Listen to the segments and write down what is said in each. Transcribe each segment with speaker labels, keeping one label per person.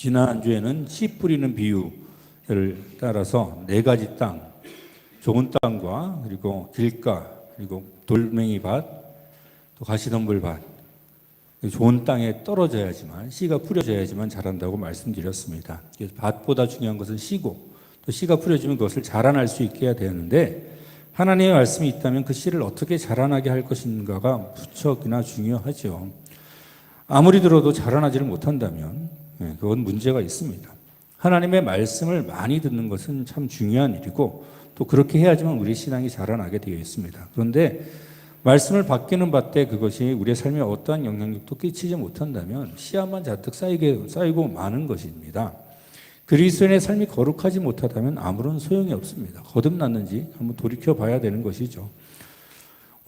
Speaker 1: 지난주에는 씨 뿌리는 비유를 따라서 네 가지 땅, 좋은 땅과 그리고 길가, 그리고 돌멩이 밭, 또 가시덤불 밭, 좋은 땅에 떨어져야지만 씨가 뿌려져야지만 자란다고 말씀드렸습니다. 밭보다 중요한 것은 씨고 또 씨가 뿌려지면 그것을 자라날 수 있게 해야 되는데 하나님의 말씀이 있다면 그 씨를 어떻게 자라나게 할 것인가가 무척이나 중요하죠. 아무리 들어도 자라나지를 못한다면 예, 그건 문제가 있습니다. 하나님의 말씀을 많이 듣는 것은 참 중요한 일이고 또 그렇게 해야지만 우리 신앙이 자라나게 되어 있습니다. 그런데 말씀을 받기는 받되 그것이 우리의 삶에 어떠한 영향력도 끼치지 못한다면 씨앗만 잔뜩 쌓이게 쌓이고 마는 것입니다. 그리스도인의 삶이 거룩하지 못하다면 아무런 소용이 없습니다. 거듭났는지 한번 돌이켜 봐야 되는 것이죠.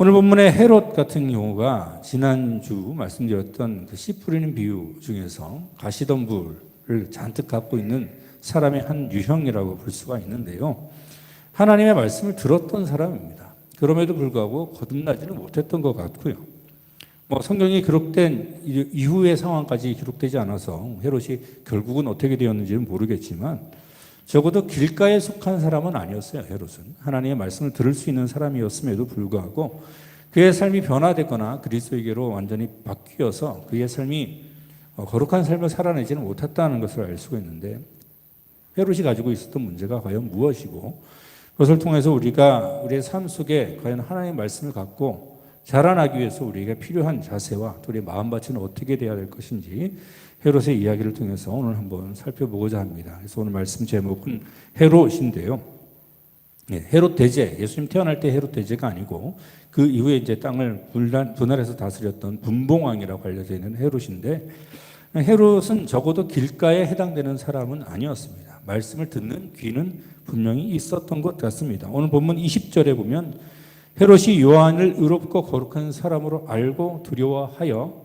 Speaker 1: 오늘 본문의 헤롯 같은 경우가 지난주 말씀드렸던 그 씨 뿌리는 비유 중에서 가시덤불을 잔뜩 갖고 있는 사람의 한 유형이라고 볼 수가 있는데요. 하나님의 말씀을 들었던 사람입니다. 그럼에도 불구하고 거듭나지는 못했던 것 같고요. 뭐 성경이 기록된 이후의 상황까지 기록되지 않아서 헤롯이 결국은 어떻게 되었는지는 모르겠지만 적어도 길가에 속한 사람은 아니었어요. 헤롯은 하나님의 말씀을 들을 수 있는 사람이었음에도 불구하고 그의 삶이 변화됐거나 그리스도에게로 완전히 바뀌어서 그의 삶이 어, 거룩한 삶을 살아내지는 못했다는 것을 알 수가 있는데 헤롯이 가지고 있었던 문제가 과연 무엇이고 그것을 통해서 우리가 우리의 삶 속에 과연 하나님의 말씀을 갖고 자라나기 위해서 우리에게 필요한 자세와 또 우리의 마음밭은 어떻게 되어야 될 것인지 헤롯의 이야기를 통해서 오늘 한번 살펴보고자 합니다. 그래서 오늘 말씀 제목은 헤롯인데요. 예, 헤롯 대제, 예수님 태어날 때 헤롯 대제가 아니고 그 이후에 이제 땅을 분란, 분할해서 다스렸던 분봉왕이라고 알려져 있는 헤롯인데 헤롯은 적어도 길가에 해당되는 사람은 아니었습니다. 말씀을 듣는 귀는 분명히 있었던 것 같습니다. 오늘 본문 20절에 보면 헤롯이 요한을 의롭고 거룩한 사람으로 알고 두려워하여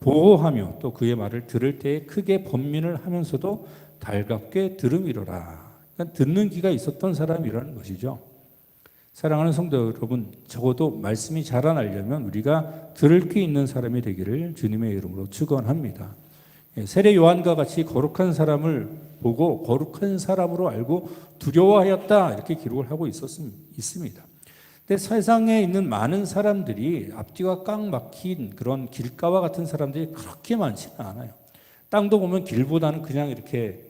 Speaker 1: 보호하며 또 그의 말을 들을 때에 크게 번민을 하면서도 달갑게 들음이로라. 그러니까 듣는 귀가 있었던 사람이라는 것이죠. 사랑하는 성도 여러분, 적어도 말씀이 자라나려면 우리가 들을 귀 있는 사람이 되기를 주님의 이름으로 축원합니다. 예, 세례 요한과 같이 거룩한 사람을 보고 거룩한 사람으로 알고 두려워하였다 이렇게 기록을 하고 있었습니다. 근데 세상에 있는 많은 사람들이 앞뒤가 꽉 막힌 그런 길가와 같은 사람들이 그렇게 많지는 않아요. 땅도 보면 길보다는 그냥 이렇게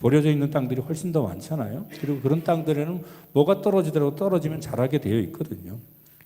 Speaker 1: 버려져 있는 땅들이 훨씬 더 많잖아요. 그리고 그런 땅들에는 뭐가 떨어지더라도 떨어지면 자라게 되어 있거든요.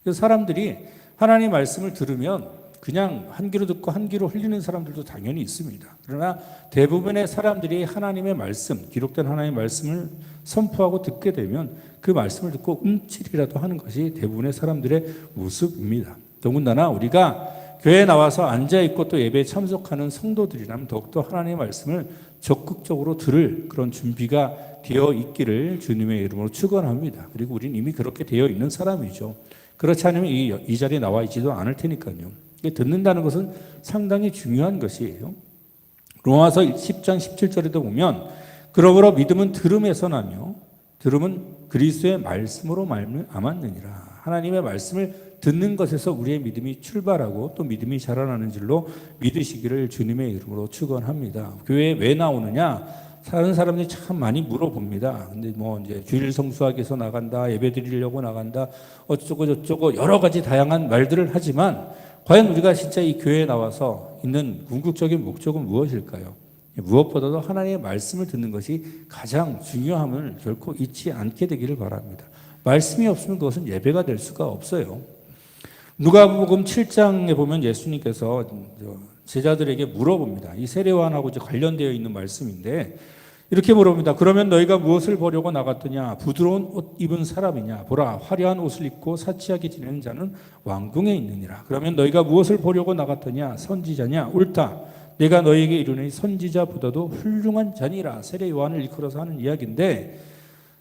Speaker 1: 그래서 사람들이 하나님 말씀을 들으면 그냥 한 귀로 듣고 한 귀로 흘리는 사람들도 당연히 있습니다. 그러나 대부분의 사람들이 하나님의 말씀, 기록된 하나님의 말씀을 선포하고 듣게 되면 그 말씀을 듣고 움찔이라도 하는 것이 대부분의 사람들의 모습입니다. 더군다나 우리가 교회에 나와서 앉아 있고 또 예배에 참석하는 성도들이라면 더욱더 하나님의 말씀을 적극적으로 들을 그런 준비가 되어 있기를 주님의 이름으로 축원합니다. 그리고 우리는 이미 그렇게 되어 있는 사람이죠. 그렇지 않으면 이, 이 자리에 나와 있지도 않을 테니까요. 듣는다는 것은 상당히 중요한 것이에요. 로마서 10장 17절에도 보면 그러므로 믿음은 들음에서 나며 들음은 그리스도의 말씀으로 말미암았느니라. 하나님의 말씀을 듣는 것에서 우리의 믿음이 출발하고 또 믿음이 자라나는 줄로 믿으시기를 주님의 이름으로 축원합니다. 교회에 왜 나오느냐? 다른 사람들이 참 많이 물어봅니다. 근데 뭐 이제 주일 위해서 나간다, 예배 드리려고 나간다, 어쩌고 저쩌고 여러 가지 다양한 말들을 하지만 과연 우리가 진짜 이 교회에 나와서 있는 궁극적인 목적은 무엇일까요? 무엇보다도 하나님의 말씀을 듣는 것이 가장 중요함을 결코 잊지 않게 되기를 바랍니다. 말씀이 없으면 그것은 예배가 될 수가 없어요. 누가복음 7장에 보면 예수님께서 제자들에게 물어봅니다. 이 세례요한하고 관련되어 있는 말씀인데 이렇게 물어봅니다. 그러면 너희가 무엇을 보려고 나갔더냐? 부드러운 옷 입은 사람이냐? 보라, 화려한 옷을 입고 사치하게 지내는 자는 왕궁에 있느니라. 그러면 너희가 무엇을 보려고 나갔더냐? 선지자냐? 옳다. 내가 너희에게 이르니 선지자보다도 훌륭한 자니라. 세례 요한을 일컬어서 하는 이야기인데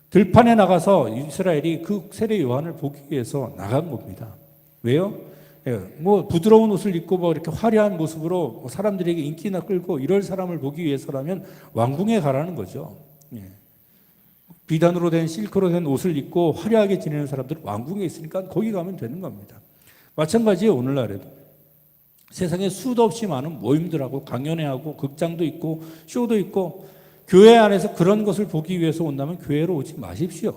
Speaker 1: 들판에 나가서 이스라엘이 그 세례 요한을 보기 위해서 나간 겁니다. 왜요? 예, 뭐 부드러운 옷을 입고 뭐 이렇게 화려한 모습으로 뭐 사람들에게 인기나 끌고 이럴 사람을 보기 위해서라면 왕궁에 가라는 거죠. 예. 비단으로 된 실크로 된 옷을 입고 화려하게 지내는 사람들은 왕궁에 있으니까 거기 가면 되는 겁니다. 마찬가지예요 오늘날에도 세상에 수도 없이 많은 모임들하고 강연회하고 극장도 있고 쇼도 있고 교회 안에서 그런 것을 보기 위해서 온다면 교회로 오지 마십시오.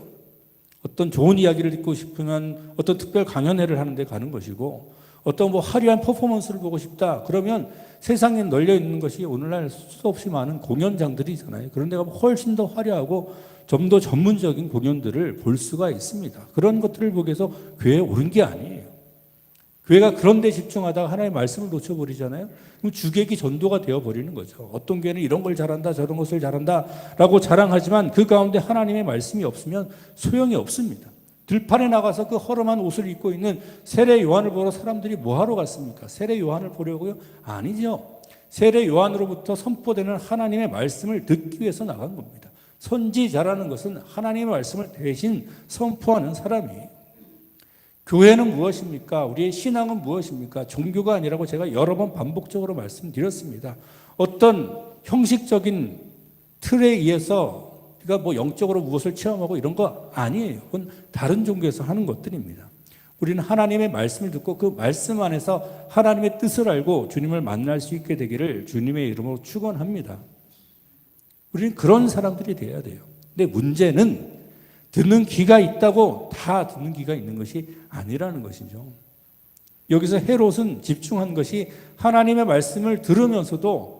Speaker 1: 어떤 좋은 이야기를 듣고 싶으면 어떤 특별 강연회를 하는데 가는 것이고 어떤 뭐 화려한 퍼포먼스를 보고 싶다. 그러면 세상에 널려 있는 것이 오늘날 수도 없이 많은 공연장들이 있잖아요. 그런 데가 훨씬 더 화려하고 좀 더 전문적인 공연들을 볼 수가 있습니다. 그런 것들을 보기 위해서 교회에 오는 게 아니에요. 교회가 그런 데 집중하다가 하나님의 말씀을 놓쳐버리잖아요. 그럼 주객이 전도가 되어버리는 거죠. 어떤 교회는 이런 걸 잘한다, 저런 것을 잘한다 라고 자랑하지만 그 가운데 하나님의 말씀이 없으면 소용이 없습니다. 들판에 나가서 그 허름한 옷을 입고 있는 세례 요한을 보러 사람들이 뭐하러 갔습니까? 세례 요한을 보려고요? 아니죠. 세례 요한으로부터 선포되는 하나님의 말씀을 듣기 위해서 나간 겁니다. 선지자라는 것은 하나님의 말씀을 대신 선포하는 사람이에요. 교회는 무엇입니까? 우리의 신앙은 무엇입니까? 종교가 아니라고 제가 여러 번 반복적으로 말씀드렸습니다. 어떤 형식적인 틀에 의해서 우리가 뭐 영적으로 무엇을 체험하고 이런 거 아니에요. 그건 다른 종교에서 하는 것들입니다. 우리는 하나님의 말씀을 듣고 그 말씀 안에서 하나님의 뜻을 알고 주님을 만날 수 있게 되기를 주님의 이름으로 축원합니다. 우리는 그런 사람들이 돼야 돼요. 근데 문제는 듣는 귀가 있다고 다 듣는 귀가 있는 것이 아니라는 것이죠. 여기서 헤롯은 집중한 것이 하나님의 말씀을 들으면서도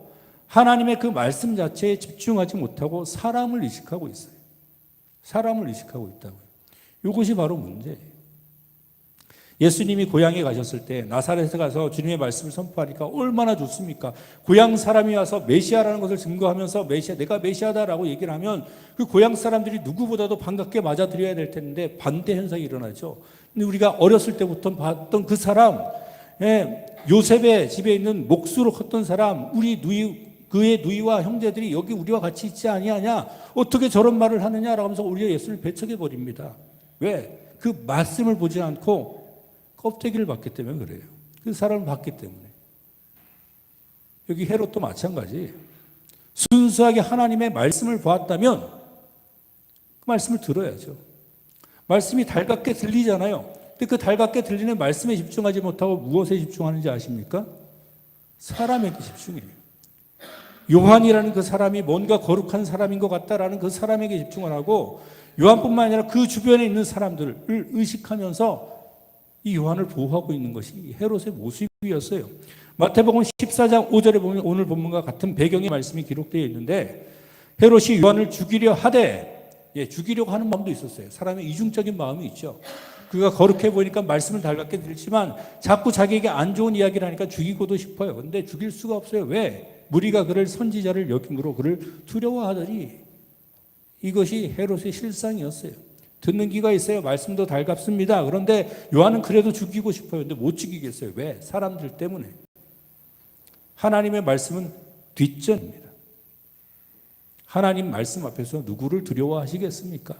Speaker 1: 하나님의 그 말씀 자체에 집중하지 못하고 사람을 의식하고 있어요. 사람을 의식하고 있다고요. 이것이 바로 문제예요. 예수님이 고향에 가셨을 때 나사렛에 가서 주님의 말씀을 선포하니까 얼마나 좋습니까? 고향 사람이 와서 메시아라는 것을 증거하면서 메시아 내가 메시아다라고 얘기를 하면 그 고향 사람들이 누구보다도 반갑게 맞아들여야 될 텐데 반대 현상이 일어나죠. 근데 우리가 어렸을 때부터 봤던 그 사람, 예, 요셉의 집에 있는 목수로 컸던 사람, 우리 누이 그의 누이와 형제들이 여기 우리와 같이 있지 아니하냐? 어떻게 저런 말을 하느냐라고 하면서 우리가 예수를 배척해 버립니다. 왜? 그 말씀을 보지 않고 껍데기를 봤기 때문에 그래요. 그 사람을 봤기 때문에. 여기 헤롯도 마찬가지. 순수하게 하나님의 말씀을 보았다면 그 말씀을 들어야죠. 말씀이 달갑게 들리잖아요. 근데 그 달갑게 들리는 말씀에 집중하지 못하고 무엇에 집중하는지 아십니까? 사람에게 집중해요. 요한이라는 그 사람이 뭔가 거룩한 사람인 것 같다라는 그 사람에게 집중을 하고 요한뿐만 아니라 그 주변에 있는 사람들을 의식하면서 이 요한을 보호하고 있는 것이 헤롯의 모습이었어요. 마태복음 14장 5절에 보면 오늘 본문과 같은 배경의 말씀이 기록되어 있는데 헤롯이 요한을 죽이려 하되 예, 죽이려고 하는 마음도 있었어요. 사람의 이중적인 마음이 있죠. 그가 거룩해 보니까 말씀을 달갑게 들지만 자꾸 자기에게 안 좋은 이야기를 하니까 죽이고도 싶어요. 근데 죽일 수가 없어요. 왜? 무리가 그를 선지자를 여김으로 그를 두려워하더니 이것이 헤롯의 실상이었어요. 듣는 귀가 있어요. 말씀도 달갑습니다. 그런데 요한은 그래도 죽이고 싶어요. 근데 못 죽이겠어요. 왜? 사람들 때문에. 하나님의 말씀은 뒷전입니다. 하나님 말씀 앞에서 누구를 두려워하시겠습니까?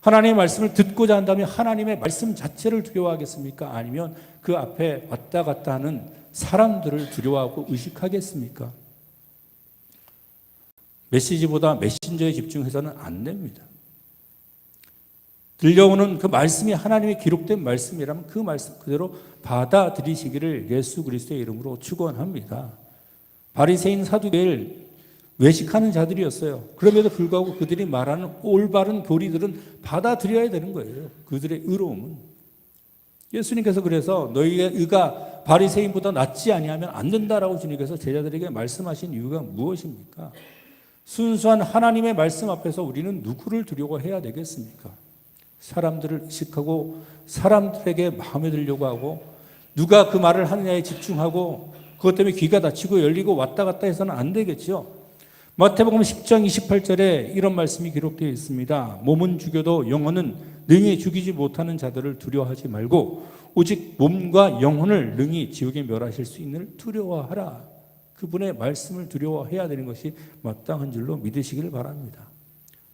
Speaker 1: 하나님의 말씀을 듣고자 한다면 하나님의 말씀 자체를 두려워하겠습니까? 아니면 그 앞에 왔다 갔다 하는 사람들을 두려워하고 의식하겠습니까? 메시지보다 메신저에 집중해서는 안 됩니다. 들려오는 그 말씀이 하나님의 기록된 말씀이라면 그 말씀 그대로 받아들이시기를 예수 그리스도의 이름으로 축원합니다. 바리새인 사두개를 외식하는 자들이었어요. 그럼에도 불구하고 그들이 말하는 올바른 교리들은 받아들여야 되는 거예요. 그들의 의로움은 예수님께서 그래서 너희의 의가 바리새인보다 낫지 아니하면 안 된다라고 주님께서 제자들에게 말씀하신 이유가 무엇입니까? 순수한 하나님의 말씀 앞에서 우리는 누구를 두려워해야 되겠습니까? 사람들을 의식하고 사람들에게 마음에 들려고 하고 누가 그 말을 하느냐에 집중하고 그것 때문에 귀가 닫히고 열리고 왔다 갔다 해서는 안 되겠죠. 마태복음 10장 28절에 이런 말씀이 기록되어 있습니다. 몸은 죽여도 영혼은 능히 죽이지 못하는 자들을 두려워하지 말고 오직 몸과 영혼을 능히 지옥에 멸하실 수 있는 두려워하라. 그분의 말씀을 두려워해야 되는 것이 마땅한 줄로 믿으시기를 바랍니다.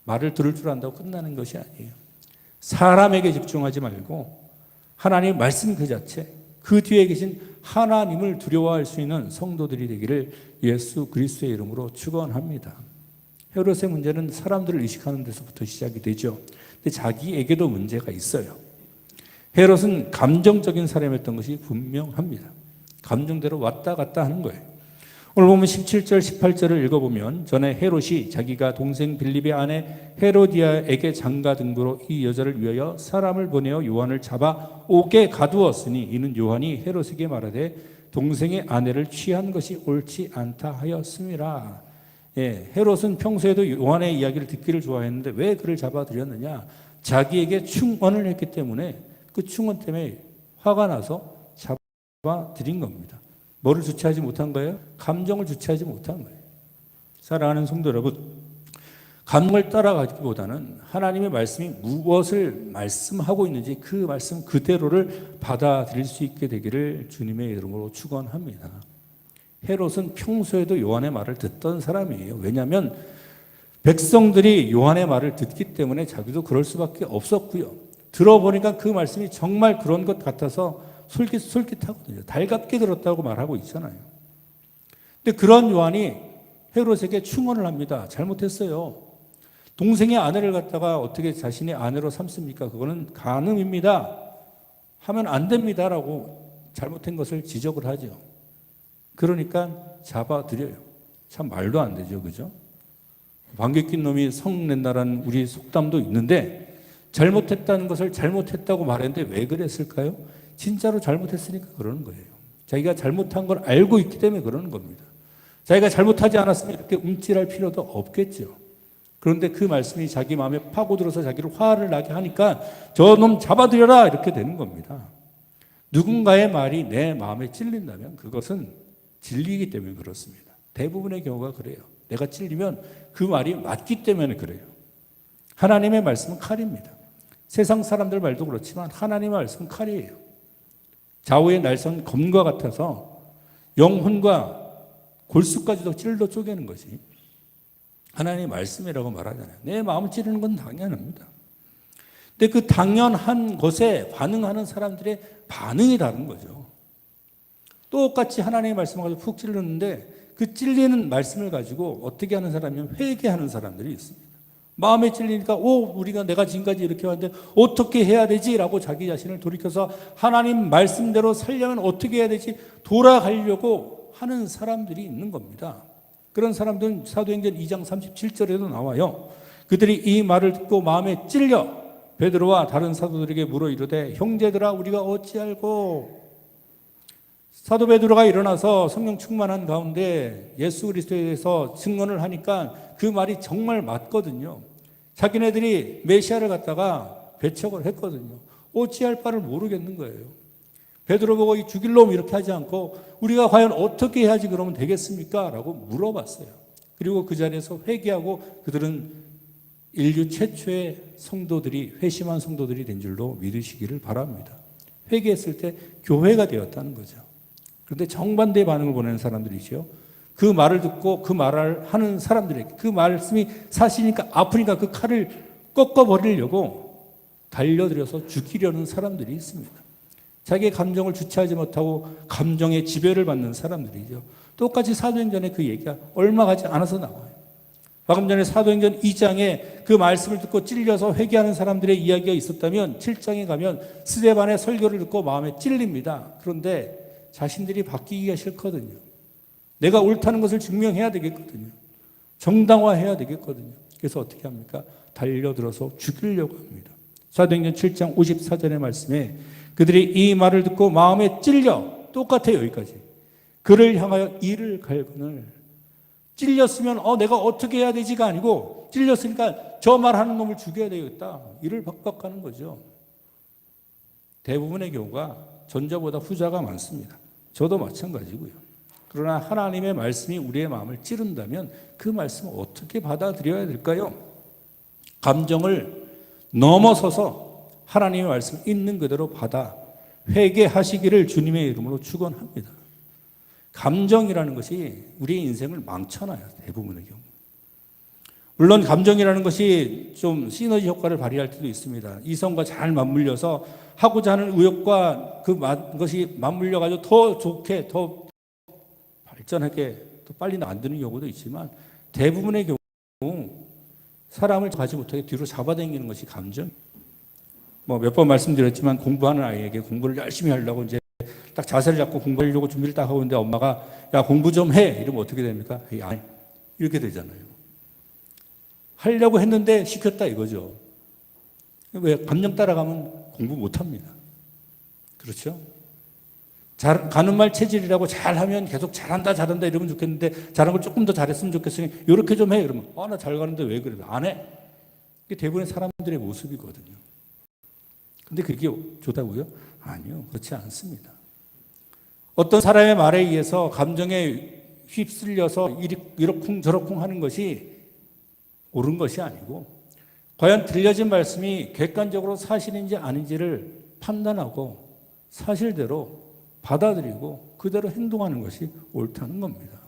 Speaker 1: 말을 들을 줄 안다고 끝나는 것이 아니에요. 사람에게 집중하지 말고 하나님의 말씀 그 자체, 그 뒤에 계신 하나님을 두려워할 수 있는 성도들이 되기를 예수 그리스도의 이름으로 축원합니다. 헤롯의 문제는 사람들을 의식하는 데서부터 시작이 되죠. 근데 자기에게도 문제가 있어요. 헤롯은 감정적인 사람이었던 것이 분명합니다. 감정대로 왔다 갔다 하는 거예요. 오늘 보면 17절, 18절을 읽어보면 전에 헤롯이 자기가 동생 빌립의 아내 헤로디아에게 장가 등부로 이 여자를 위하여 사람을 보내어 요한을 잡아 옥에 가두었으니 이는 요한이 헤롯에게 말하되 동생의 아내를 취한 것이 옳지 않다 하였음이라. 예, 헤롯은 평소에도 요한의 이야기를 듣기를 좋아했는데 왜 그를 잡아들였느냐? 자기에게 충언을 했기 때문에 그 충언 때문에 화가 나서 잡아들인 겁니다. 뭐를 주체하지 못한 거예요? 감정을 주체하지 못한 거예요. 사랑하는 성도 여러분, 감정을 따라가기보다는 하나님의 말씀이 무엇을 말씀하고 있는지 그 말씀 그대로를 받아들일 수 있게 되기를 주님의 이름으로 축원합니다. 헤롯은 평소에도 요한의 말을 듣던 사람이에요. 왜냐하면 백성들이 요한의 말을 듣기 때문에 자기도 그럴 수밖에 없었고요. 들어보니까 그 말씀이 정말 그런 것 같아서 솔깃솔깃하거든요. 달갑게 들었다고 말하고 있잖아요. 근데 그런 요한이 헤롯에게 충언을 합니다. 잘못했어요. 동생의 아내를 갖다가 어떻게 자신의 아내로 삼습니까? 그거는 간음입니다. 하면 안 됩니다라고 잘못한 것을 지적을 하죠. 그러니까 잡아들여요. 참 말도 안 되죠. 그죠? 방귀 낀 놈이 성 낸다라는 우리 속담도 있는데 잘못했다는 것을 잘못했다고 말했는데 왜 그랬을까요? 진짜로 잘못했으니까 그러는 거예요. 자기가 잘못한 걸 알고 있기 때문에 그러는 겁니다. 자기가 잘못하지 않았으면 이렇게 움찔할 필요도 없겠죠. 그런데 그 말씀이 자기 마음에 파고들어서 자기를 화를 나게 하니까 저 놈 잡아들여라 이렇게 되는 겁니다. 누군가의 말이 내 마음에 찔린다면 그것은 진리이기 때문에 그렇습니다. 대부분의 경우가 그래요. 내가 찔리면 그 말이 맞기 때문에 그래요. 하나님의 말씀은 칼입니다. 세상 사람들 말도 그렇지만 하나님의 말씀은 칼이에요. 좌우의 날선 검과 같아서 영혼과 골수까지도 찔러 쪼개는 것이 하나님의 말씀이라고 말하잖아요. 내 마음을 찌르는 건 당연합니다. 근데 그 당연한 것에 반응하는 사람들의 반응이 다른 거죠. 똑같이 하나님의 말씀을 가지고 푹 찔렀는데 그 찔리는 말씀을 가지고 어떻게 하는 사람이면 회개하는 사람들이 있습니다. 마음에 찔리니까 오 우리가 내가 지금까지 이렇게 왔는데 어떻게 해야 되지라고 자기 자신을 돌이켜서 하나님 말씀대로 살려면 어떻게 해야 되지 돌아가려고 하는 사람들이 있는 겁니다. 그런 사람들은 사도행전 2장 37절에도 나와요. 그들이 이 말을 듣고 마음에 찔려 베드로와 다른 사도들에게 물어 이르되 형제들아 우리가 어찌 알고 사도 베드로가 일어나서 성령 충만한 가운데 예수 그리스도에 대해서 증언을 하니까 그 말이 정말 맞거든요. 자기네들이 메시아를 갖다가 배척을 했거든요. 어찌할 바를 모르겠는 거예요. 베드로 보고 이 죽일 놈 이렇게 하지 않고 우리가 과연 어떻게 해야지 그러면 되겠습니까? 라고 물어봤어요. 그리고 그 자리에서 회개하고 그들은 인류 최초의 성도들이 회심한 성도들이 된 줄로 믿으시기를 바랍니다. 회개했을 때 교회가 되었다는 거죠. 그런데 정반대의 반응을 보내는 사람들이죠. 그 말을 듣고 그 말을 하는 사람들에게 그 말씀이 사실이니까 아프니까 그 칼을 꺾어 버리려고 달려들여서 죽이려는 사람들이 있습니다. 자기의 감정을 주체하지 못하고 감정의 지배를 받는 사람들이죠. 똑같이 사도행전에 그 얘기가 얼마 가지 않아서 나와요. 방금 전에 사도행전 2장에 그 말씀을 듣고 찔려서 회개하는 사람들의 이야기가 있었다면 7장에 가면 스데반의 설교를 듣고 마음에 찔립니다. 그런데 자신들이 바뀌기가 싫거든요. 내가 옳다는 것을 증명해야 되겠거든요. 정당화해야 되겠거든요. 그래서 어떻게 합니까? 달려들어서 죽이려고 합니다. 사도행전 7장 54절의 말씀에 그들이 이 말을 듣고 마음에 찔려 똑같아요 여기까지. 그를 향하여 이를 갈군을 찔렸으면 어 내가 어떻게 해야 되지가 아니고 찔렸으니까 저 말하는 놈을 죽여야 되겠다. 이를 박박하는 거죠. 대부분의 경우가 전자보다 후자가 많습니다. 저도 마찬가지고요. 그러나 하나님의 말씀이 우리의 마음을 찌른다면 그 말씀을 어떻게 받아들여야 될까요? 감정을 넘어서서 하나님의 말씀 있는 그대로 받아 회개하시기를 주님의 이름으로 축원합니다. 감정이라는 것이 우리의 인생을 망쳐놔요. 대부분의 경우. 물론 감정이라는 것이 좀 시너지 효과를 발휘할 때도 있습니다. 이성과 잘 맞물려서 하고자 하는 의욕과 그 것이 맞물려 가지고 더 좋게 더 발전하게 더 빨리 만드는 경우도 있지만 대부분의 경우 사람을 가지 못하게 뒤로 잡아당기는 것이 감정. 뭐 몇 번 말씀드렸지만 공부하는 아이에게 공부를 열심히 하려고 이제 딱 자세를 잡고 공부하려고 준비를 딱 하고 있는데 엄마가 야 공부 좀 해 이러면 어떻게 됩니까? 안 해. 이렇게 되잖아요. 하려고 했는데 시켰다 이거죠. 왜 감정 따라가면 공부 못 합니다. 그렇죠? 잘, 가는 말 체질이라고 잘하면 계속 잘한다 잘한다 이러면 좋겠는데 잘한 걸 조금 더 잘했으면 좋겠으니 이렇게 좀 해 이러면 아 나 잘 가는데 왜 그래 안 해. 이게 대부분의 사람들의 모습이거든요. 근데 그게 좋다고요? 아니요 그렇지 않습니다. 어떤 사람의 말에 의해서 감정에 휩쓸려서 이러쿵 저러쿵 하는 것이 옳은 것이 아니고 과연 들려진 말씀이 객관적으로 사실인지 아닌지를 판단하고 사실대로 받아들이고 그대로 행동하는 것이 옳다는 겁니다.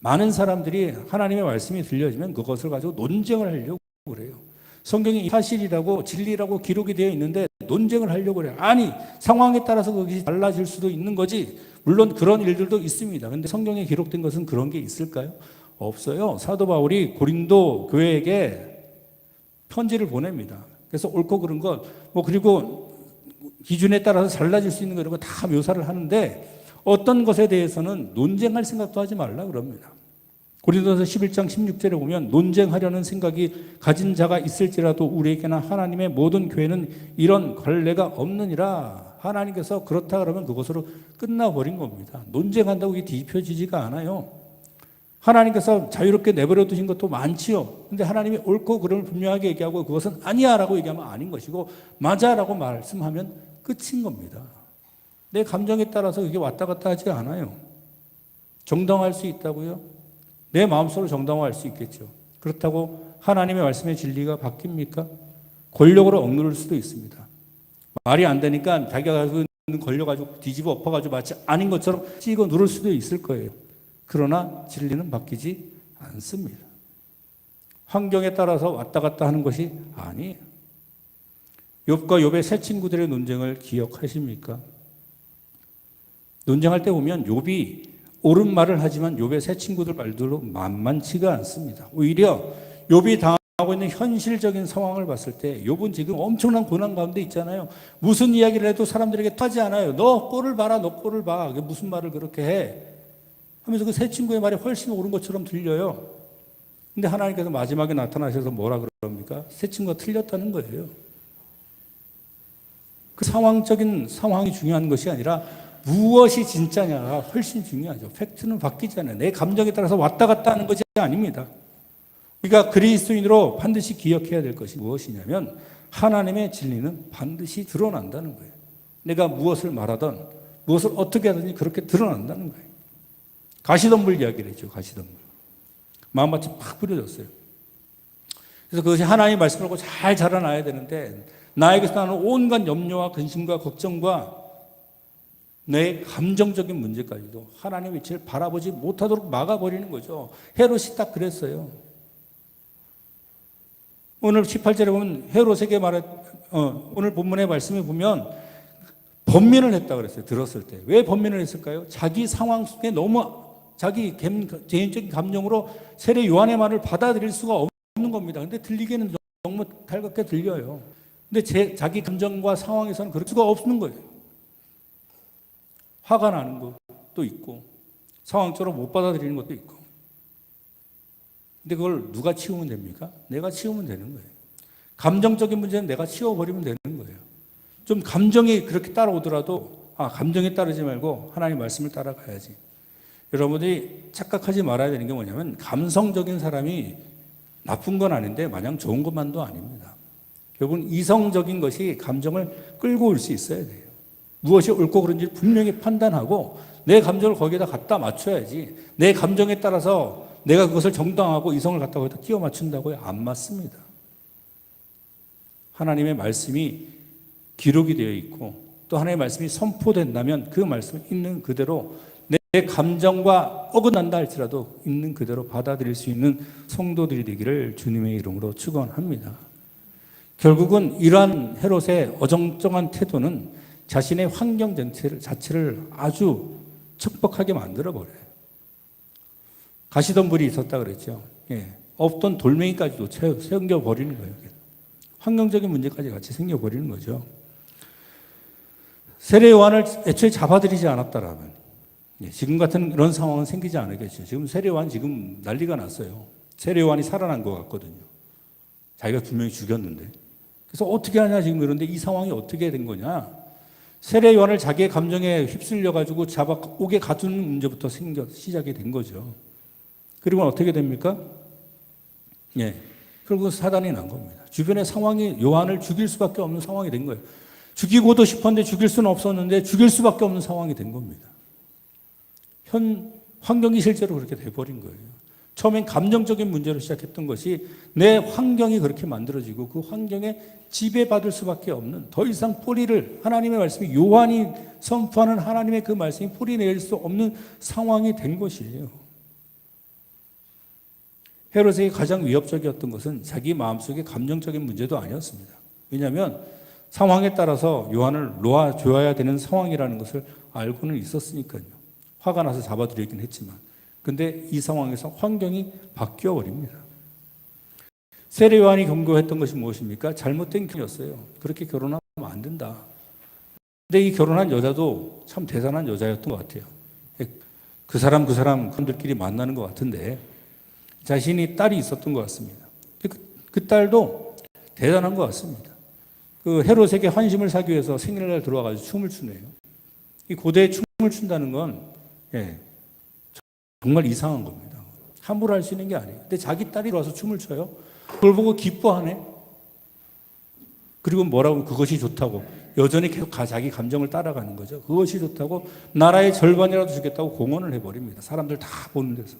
Speaker 1: 많은 사람들이 하나님의 말씀이 들려지면 그것을 가지고 논쟁을 하려고 그래요. 성경이 사실이라고 진리라고 기록이 되어 있는데 논쟁을 하려고 그래요. 아니, 상황에 따라서 그것이 달라질 수도 있는 거지. 물론 그런 일들도 있습니다. 근데 성경에 기록된 것은 그런 게 있을까요? 없어요. 사도 바울이 고린도 교회에게 편지를 보냅니다. 그래서 옳고 그른 것, 뭐 그리고 기준에 따라서 달라질 수 있는 거 이런 거 다 묘사를 하는데 어떤 것에 대해서는 논쟁할 생각도 하지 말라 그럽니다. 고린도서 11장 16절에 보면 논쟁하려는 생각이 가진 자가 있을지라도 우리에게나 하나님의 모든 교회는 이런 관례가 없느니라. 하나님께서 그렇다 그러면 그것으로 끝나버린 겁니다. 논쟁한다고 이게 뒤집혀지지가 않아요. 하나님께서 자유롭게 내버려 두신 것도 많지요. 근데 하나님이 옳고 그름을 분명하게 얘기하고 그것은 아니야 라고 얘기하면 아닌 것이고 맞아 라고 말씀하면 끝인 겁니다. 내 감정에 따라서 그게 왔다 갔다 하지 않아요. 정당할 수 있다고요? 내 마음속으로 정당화할 수 있겠죠. 그렇다고 하나님의 말씀의 진리가 바뀝니까? 권력으로 억누를 수도 있습니다. 말이 안 되니까 자기가 가지고 있는 걸려가지고 뒤집어 엎어가지고 마치 아닌 것처럼 찍어 누를 수도 있을 거예요. 그러나 진리는 바뀌지 않습니다. 환경에 따라서 왔다 갔다 하는 것이 아니에요. 욥과 욥의 새 친구들의 논쟁을 기억하십니까? 논쟁할 때 보면 욥이 옳은 말을 하지만 욥의 새 친구들 말들로 만만치가 않습니다. 오히려 욥이 당하고 있는 현실적인 상황을 봤을 때 욥은 지금 엄청난 고난 가운데 있잖아요. 무슨 이야기를 해도 사람들에게 타지 않아요. 너 꼴을 봐라, 너 꼴을 봐. 무슨 말을 그렇게 해? 하면서 그새 친구의 말이 훨씬 옳은 것처럼 들려요. 근데 하나님께서 마지막에 나타나셔서 뭐라 그럽니까? 새 친구가 틀렸다는 거예요. 그 상황적인 상황이 중요한 것이 아니라 무엇이 진짜냐가 훨씬 중요하죠. 팩트는 바뀌잖아요. 내 감정에 따라서 왔다 갔다 하는 것이 아닙니다. 우리가 그리스도인으로 반드시 기억해야 될 것이 무엇이냐면 하나님의 진리는 반드시 드러난다는 거예요. 내가 무엇을 말하든 무엇을 어떻게 하든지 그렇게 드러난다는 거예요. 가시덤불 이야기를 했죠. 가시덤불. 마음밭이 팍 뿌려졌어요. 그래서 그것이 하나님의 하고 잘 자라나야 되는데 나에게서 나는 온갖 염려와 근심과 걱정과 내 감정적인 문제까지도 하나님의 위치를 바라보지 못하도록 막아버리는 거죠. 헤롯이 딱 그랬어요. 오늘 18절에 보면 헤롯에게 말했, 어, 오늘 본문의 말씀에 보면 번민을 했다 그랬어요. 들었을 때. 왜 번민을 했을까요? 자기 상황 속에 너무 자기 개인적인 감정으로 세례 요한의 말을 받아들일 수가 없는 겁니다. 근데 들리기는 너무 달갑게 들려요. 근데 제, 자기 감정과 상황에서는 그럴 수가 없는 거예요. 화가 나는 것도 있고, 상황처럼 못 받아들이는 것도 있고. 근데 그걸 누가 치우면 됩니까? 내가 치우면 되는 거예요. 감정적인 문제는 내가 치워버리면 되는 거예요. 좀 감정이 그렇게 따라오더라도, 아, 감정에 따르지 말고 하나님 말씀을 따라가야지. 여러분들이 착각하지 말아야 되는 게 뭐냐면, 감성적인 사람이 나쁜 건 아닌데, 마냥 좋은 것만도 아닙니다. 결국은 이성적인 것이 감정을 끌고 올 수 있어야 돼요. 무엇이 옳고 그른지 분명히 판단하고 내 감정을 거기에다 갖다 맞춰야지. 내 감정에 따라서 내가 그것을 정당하고 이성을 갖다 거기다 끼워 맞춘다고요? 안 맞습니다. 하나님의 말씀이 기록이 되어 있고 또 하나님의 말씀이 선포된다면 그 말씀을 있는 그대로 내 감정과 어긋난다 할지라도 있는 그대로 받아들일 수 있는 성도들이 되기를 주님의 이름으로 축원합니다. 결국은 이러한 헤롯의 어정쩡한 태도는 자신의 환경 전체를, 자체를 아주 척박하게 만들어 버려요. 가시덤불이 있었다 그랬죠. 예. 없던 돌멩이까지도 생겨 버리는 거예요. 환경적인 문제까지 같이 생겨 버리는 거죠. 세례 요한을 애초에 잡아들이지 않았다라면 예, 지금 같은 이런 상황은 생기지 않겠죠. 지금 세례 요한 지금 난리가 났어요. 세례 요한이 살아난 것 같거든요. 자기가 분명히 죽였는데. 그래서 어떻게 하냐 지금 이런데 이 상황이 어떻게 된 거냐? 세례 요한을 자기의 감정에 휩쓸려 가지고 잡아 오게 가두는 문제부터 생겨 시작이 된 거죠. 그리고 어떻게 됩니까? 예. 결국 사단이 난 겁니다. 주변의 상황이 요한을 죽일 수밖에 없는 상황이 된 거예요. 죽이고도 싶었는데 죽일 수는 없었는데 죽일 수밖에 없는 상황이 된 겁니다. 현 환경이 실제로 그렇게 돼 버린 거예요. 처음엔 감정적인 문제로 시작했던 것이 내 환경이 그렇게 만들어지고 그 환경에 지배받을 수밖에 없는 더 이상 뿌리를 하나님의 말씀이 요한이 선포하는 하나님의 그 말씀이 뿌리 낼 수 없는 상황이 된 것이에요. 헤롯에게 가장 위협적이었던 것은 자기 마음속의 감정적인 문제도 아니었습니다. 왜냐하면 상황에 따라서 요한을 놓아줘야 되는 상황이라는 것을 알고는 있었으니까요. 화가 나서 잡아들이긴 했지만. 근데 이 상황에서 환경이 바뀌어 버립니다. 세례 요한이 경고했던 것이 무엇입니까? 잘못된 길이었어요. 그렇게 결혼하면 안 된다. 근데 이 결혼한 여자도 참 대단한 여자였던 것 같아요. 그 사람 그 사람 그들끼리 만나는 것 같은데 자신이 딸이 있었던 것 같습니다. 그, 그 딸도 대단한 것 같습니다. 그 헤롯에게 환심을 사기 위해서 생일날 들어와가지고 춤을 추네요. 이 고대에 춤을 춘다는 건 예, 정말 이상한 겁니다. 함부로 할 수 있는 게 아니에요. 근데 자기 딸이 와서 춤을 춰요. 그걸 보고 기뻐하네. 그리고 뭐라고 그것이 좋다고 여전히 계속 가- 자기 감정을 따라가는 거죠. 그것이 좋다고 나라의 절반이라도 주겠다고 공언을 해버립니다. 사람들 다 보는 데서.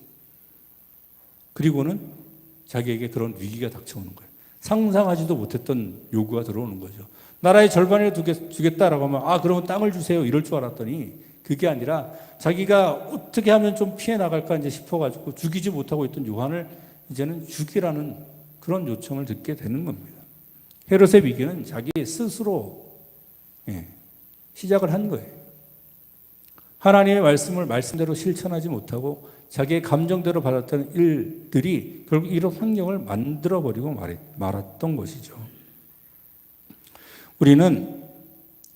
Speaker 1: 그리고는 자기에게 그런 위기가 닥쳐오는 거예요. 상상하지도 못했던 요구가 들어오는 거죠. 나라의 절반이라도 주겠다라고 하면 아 그러면 땅을 주세요 이럴 줄 알았더니 그게 아니라 자기가 어떻게 하면 좀 피해 나갈까 이제 싶어가지고 죽이지 못하고 있던 요한을 이제는 죽이라는 그런 요청을 듣게 되는 겁니다. 헤롯의 위기는 자기 스스로 예, 시작을 한 거예요. 하나님의 말씀을 말씀대로 실천하지 못하고 자기의 감정대로 받았던 일들이 결국 이런 환경을 만들어버리고 말았던 것이죠. 우리는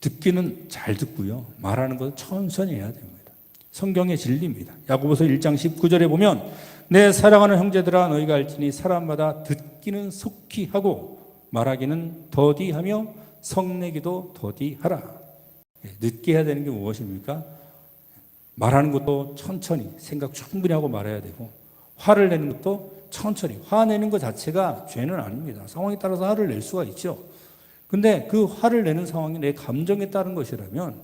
Speaker 1: 듣기는 잘 듣고요. 말하는 것은 천천히 해야 됩니다. 성경의 진리입니다. 야고보서 1장 19절에 보면 내 사랑하는 형제들아 너희가 알지니 사람마다 듣기는 속히 하고 말하기는 더디하며 성내기도 더디하라. 예, 늦게 해야 되는 게 무엇입니까? 말하는 것도 천천히 생각 충분히 하고 말해야 되고 화를 내는 것도 천천히 화내는 것 자체가 죄는 아닙니다. 상황에 따라서 화를 낼 수가 있죠. 근데 그 화를 내는 상황이 내 감정에 따른 것이라면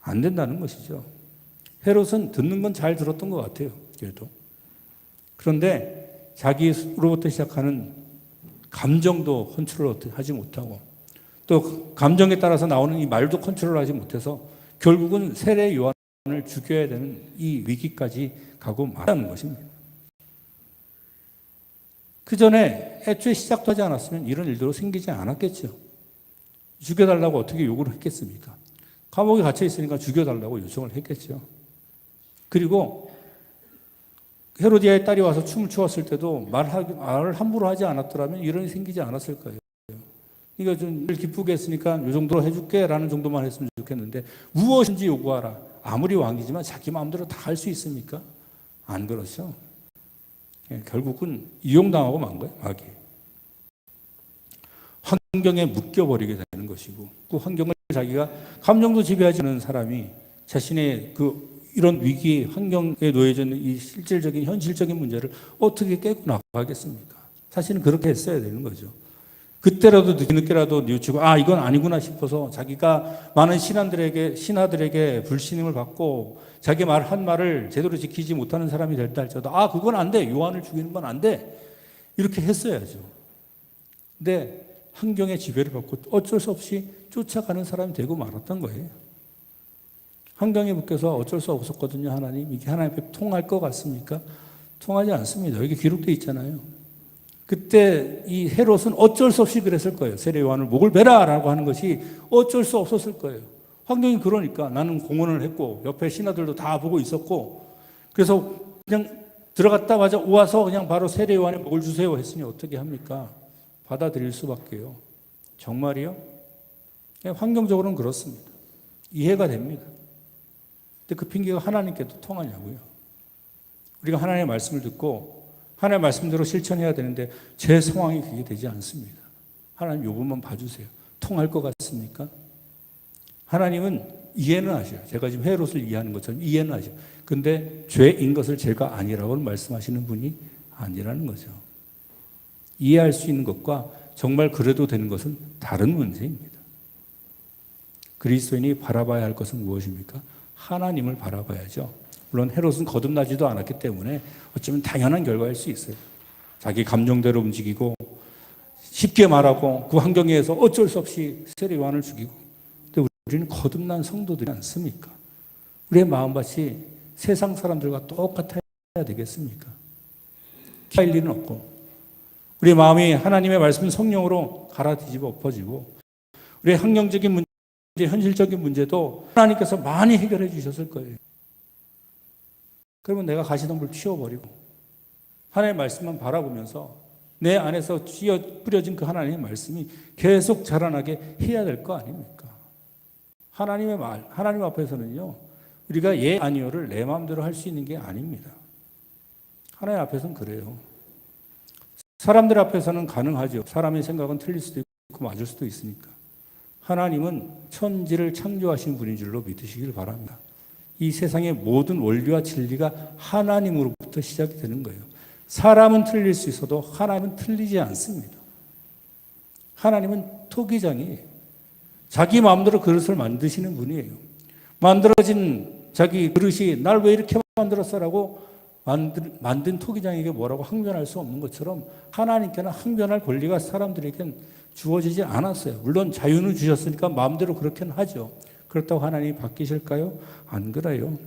Speaker 1: 안 된다는 것이죠. 헤롯은 듣는 건 잘 들었던 것 같아요. 그래도. 그런데 자기로부터 시작하는 감정도 컨트롤 하지 못하고 또 감정에 따라서 나오는 이 말도 컨트롤하지 못해서 결국은 세례 요한을 죽여야 되는 이 위기까지 가고 말하는 것입니다. 그 전에 애초에 시작도 하지 않았으면 이런 일도 생기지 않았겠죠. 죽여달라고 어떻게 요구를 했겠습니까? 감옥에 갇혀 있으니까 죽여달라고 요청을 했겠죠. 그리고 헤로디아의 딸이 와서 춤을 추었을 때도 말하기, 말을 함부로 하지 않았더라면 이런 일이 생기지 않았을 거예요. 이거 좀 기쁘게 했으니까 이 정도로 해줄게 라는 정도만 했으면 좋겠는데 무엇인지 요구하라. 아무리 왕이지만 자기 마음대로 다 할 수 있습니까? 안 그렇죠. 예, 결국은 이용당하고 만 거예요, 마귀. 환경에 묶여버리게 되는 것이고 그 환경을 자기가 감정도 지배하지 않는 사람이 자신의 그 이런 위기 환경에 놓여져 있는 이 실질적인 현실적인 문제를 어떻게 깨고 나가겠습니까? 사실은 그렇게 했어야 되는 거죠. 그때라도 늦게라도 뉘우치고 아 이건 아니구나 싶어서 자기가 많은 신하들에게 신하들에게 불신임을 받고 자기 말 한 말을 제대로 지키지 못하는 사람이 될다 할지라도 아 그건 안 돼. 요한을 죽이는 건 안 돼. 이렇게 했어야죠. 근데 환경의 지배를 받고 어쩔 수 없이 쫓아가는 사람이 되고 말았던 거예요. 환경에 묶여서 어쩔 수 없었거든요, 하나님. 이게 하나님 앞에 통할 것 같습니까? 통하지 않습니다. 여기 기록되어 있잖아요. 그때 이 헤롯은 어쩔 수 없이 그랬을 거예요. 세례 요한을 목을 베라 라고 하는 것이 어쩔 수 없었을 거예요. 환경이 그러니까 나는 공헌을 했고 옆에 신하들도 다 보고 있었고 그래서 그냥 들어갔다마자 와서 그냥 바로 세례 요한의 목을 주세요 했으니 어떻게 합니까? 받아들일 수밖에요. 정말이요? 예, 환경적으로는 그렇습니다. 이해가 됩니다. 근데 그 핑계가 하나님께도 통하냐고요. 우리가 하나님의 말씀을 듣고 하나님의 말씀대로 실천해야 되는데 제 상황이 그게 되지 않습니다. 하나님 요 부분만 봐주세요. 통할 것 같습니까? 하나님은 이해는 하셔요. 제가 지금 헤롯을 이해하는 것처럼 이해는 하셔요. 근데 죄인 것을 제가 아니라고 말씀하시는 분이 아니라는 거죠. 이해할 수 있는 것과 정말 그래도 되는 것은 다른 문제입니다. 그리스도인이 바라봐야 할 것은 무엇입니까? 하나님을 바라봐야죠. 물론 헤롯은 거듭나지도 않았기 때문에 어쩌면 당연한 결과일 수 있어요. 자기 감정대로 움직이고 쉽게 말하고 그 환경에서 어쩔 수 없이 세례요한을 죽이고 근데 우리는 거듭난 성도들이 않습니까? 우리의 마음밭이 세상 사람들과 똑같아야 되겠습니까? 키할 일은 없고 우리의 마음이 하나님의 말씀 성령으로 갈아 뒤집어 엎어지고 우리의 환경적인 문제, 현실적인 문제도 하나님께서 많이 해결해 주셨을 거예요. 그러면 내가 가시덤불 피워버리고 하나님의 말씀만 바라보면서 내 안에서 쥐어 뿌려진 그 하나님의 말씀이 계속 자라나게 해야 될 거 아닙니까? 하나님의 말, 하나님 앞에서는요, 우리가 예, 아니요를 내 마음대로 할 수 있는 게 아닙니다. 하나님 앞에서는 그래요. 사람들 앞에서는 가능하죠. 사람의 생각은 틀릴 수도 있고 맞을 수도 있으니까. 하나님은 천지를 창조하신 분인 줄로 믿으시길 바랍니다. 이 세상의 모든 원리와 진리가 하나님으로부터 시작이 되는 거예요. 사람은 틀릴 수 있어도 하나님은 틀리지 않습니다. 하나님은 토기장이 자기 마음대로 그릇을 만드시는 분이에요. 만들어진 자기 그릇이 날 왜 이렇게 만들었어라고 만든, 만든 토기장에게 뭐라고 항변할 수 없는 것처럼 하나님께는 항변할 권리가 사람들에겐 주어지지 않았어요. 물론 자유는 주셨으니까 마음대로 그렇게는 하죠. 그렇다고 하나님이 바뀌실까요? 안 그래요.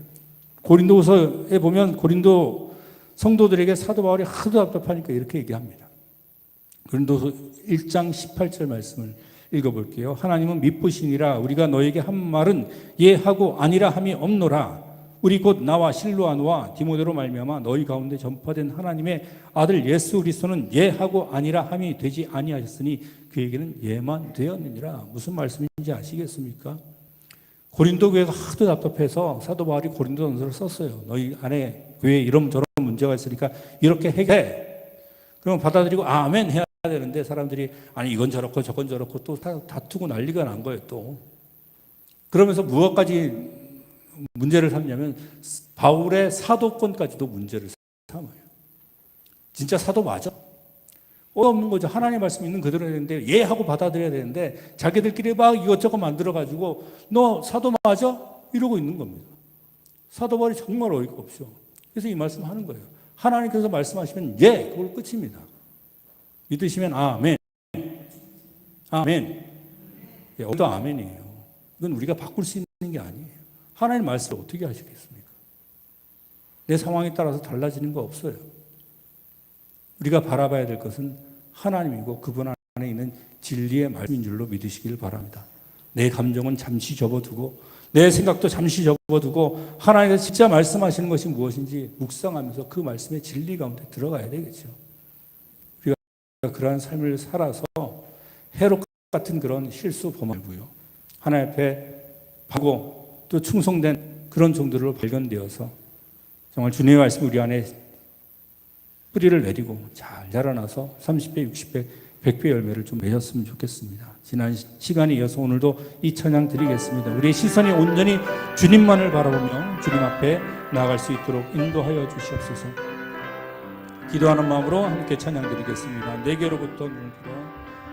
Speaker 1: 고린도서에 보면 고린도 성도들에게 사도 바울이 하도 답답하니까 이렇게 얘기합니다. 고린도서 1장 18절 말씀을 읽어볼게요. 하나님은 미쁘시니라 우리가 너에게 한 말은 예하고 아니라 함이 없노라. 우리 곧 나와 실로아노와 디모데로 말미암아 너희 가운데 전파된 하나님의 아들 예수 그리스도는 예하고 아니라 함이 되지 아니하셨으니 그에게는 예만 되었느니라. 무슨 말씀인지 아시겠습니까? 고린도 교회가 하도 답답해서 사도 바울이 고린도 전서를 썼어요. 너희 안에 교회에 이런 저런 문제가 있으니까 이렇게 해결해. 그러면 받아들이고 아멘 해야 되는데 사람들이 아니 이건 저렇고 저건 저렇고 또 다투고 난리가 난 거예요 또. 그러면서 무엇까지 문제를 삼냐면 바울의 사도권까지도 문제를 삼아요. 진짜 사도 맞아? 없는 거죠. 하나님 말씀 있는 그대로 해야 되는데 예 하고 받아들여야 되는데 자기들끼리 막 이것저것 만들어 가지고 너 사도 맞아? 이러고 있는 겁니다. 사도 바울이 정말 어이가 없죠. 그래서 이 말씀 하는 거예요. 하나님께서 말씀하시면 예, 그걸 끝입니다. 믿으시면 아멘. 아멘. 예, 어도 아멘이에요. 이건 우리가 바꿀 수 있는 게 아니에요. 하나님 말씀을 어떻게 하시겠습니까? 내 상황에 따라서 달라지는 거 없어요. 우리가 바라봐야 될 것은 하나님이고 그분 안에 있는 진리의 말씀인 줄로 믿으시길 바랍니다. 내 감정은 잠시 접어두고 내 생각도 잠시 접어두고 하나님께서 진짜 말씀하시는 것이 무엇인지 묵상하면서 그 말씀의 진리 가운데 들어가야 되겠죠. 우리가 그러한 삶을 살아서 해롭 같은 그런 실수 범하고요. 하나님 앞에 하고 또 충성된 그런 종들로 발견되어서 정말 주님의 말씀 우리 안에 뿌리를 내리고 잘 자라나서 30배, 60배, 100배 열매를 좀 맺었으면 좋겠습니다. 지난 시간에 이어서 오늘도 이 찬양 드리겠습니다. 우리의 시선이 온전히 주님만을 바라보며 주님 앞에 나아갈 수 있도록 인도하여 주시옵소서. 기도하는 마음으로 함께 찬양 드리겠습니다. 내게로부터 눈을 들어